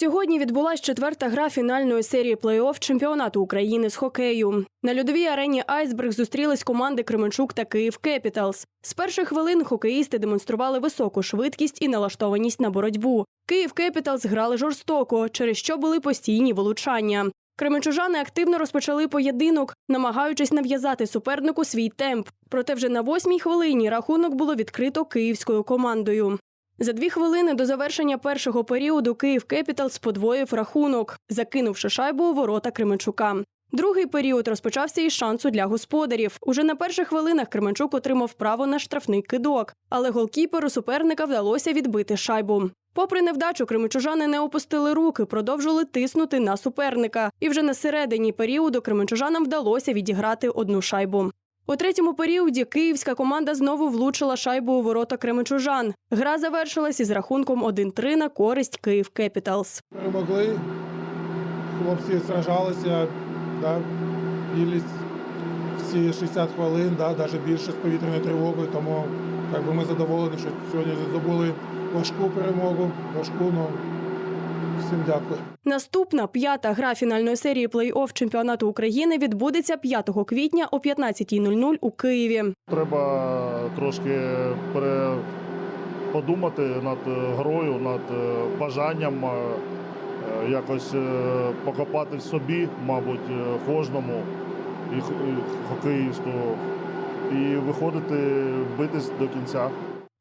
Сьогодні відбулась четверта гра фінальної серії плей-офф чемпіонату України з хокею. На льодовій арені Айсберг зустрілись команди Кременчук та Київ Кепіталс. З перших хвилин хокеїсти демонстрували високу швидкість і налаштованість на боротьбу. Київ Кепіталс грали жорстоко, через що були постійні вилучання. Кременчужани активно розпочали поєдинок, намагаючись нав'язати супернику свій темп. Проте вже на восьмій хвилині рахунок було відкрито київською командою. За дві хвилини до завершення першого періоду Київ Кепіталс подвоїв рахунок, закинувши шайбу у ворота Кременчука. Другий період розпочався із шансу для господарів. Уже на перших хвилинах Кременчук отримав право на штрафний кидок, але голкіперу суперника вдалося відбити шайбу. Попри невдачу, кременчужани не опустили руки, продовжили тиснути на суперника. І вже на середині періоду кременчужанам вдалося відіграти одну шайбу. У третьому періоді київська команда знову влучила шайбу у ворота кременчужан. Гра завершилась із рахунком 1-3 на користь Київ Кепіталс. Перемогли, хлопці сражалися, да, всі 60 хвилин, да, навіть більше з повітряною тривогою, тому як би, ми задоволені, що сьогодні здобули важку перемогу, важку, ну всім дякую. Наступна п'ята гра фінальної серії плей-офф чемпіонату України відбудеться 5 квітня о 15.00 у Києві. Треба трошки пере... подумати над е, грою, над е, бажанням е, якось покопати в собі, мабуть, кожному і і хокеїсту, і виходити битись до кінця.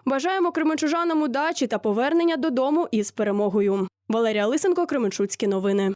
Бажаємо кременчужанам удачі та повернення додому із перемогою. Валерія Лисенко, Кременчуцькі новини.